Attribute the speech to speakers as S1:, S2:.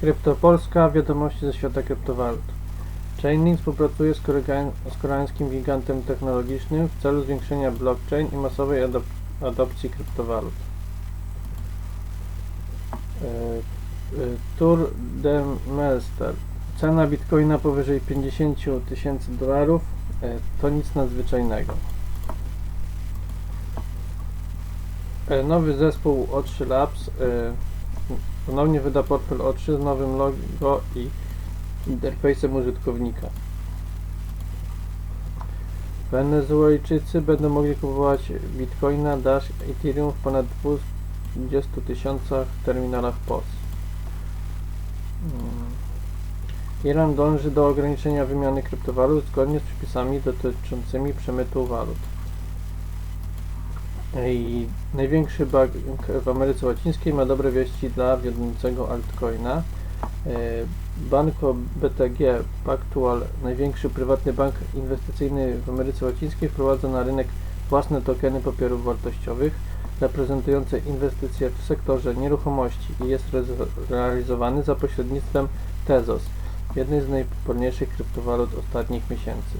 S1: Kryptopolska, wiadomości ze świata kryptowalut. Chainlink współpracuje z, z koreańskim gigantem technologicznym w celu zwiększenia blockchain i masowej adop adopcji kryptowalut. E, e, Tour de Melster. Cena bitcoina powyżej 50 tysięcy dolarów e, to nic nadzwyczajnego. Nowy zespół O3 Labs ponownie wyda portfel O3 z nowym logo i interfejsem użytkownika. Wenezuelczycy będą mogli kupować Bitcoina, Dash, Ethereum w ponad 20 tysiącach terminalach POS. Mm. Iran dąży do ograniczenia wymiany kryptowalut zgodnie z przepisami dotyczącymi przemytu walut. I największy bank w Ameryce Łacińskiej ma dobre wieści dla wiodącego altcoina. E, Banco BTG Pactual, największy prywatny bank inwestycyjny w Ameryce Łacińskiej, wprowadza na rynek własne tokeny papierów wartościowych reprezentujące inwestycje w sektorze nieruchomości i jest realizowany za pośrednictwem Tezos, jednej z najpopularniejszych kryptowalut ostatnich miesięcy.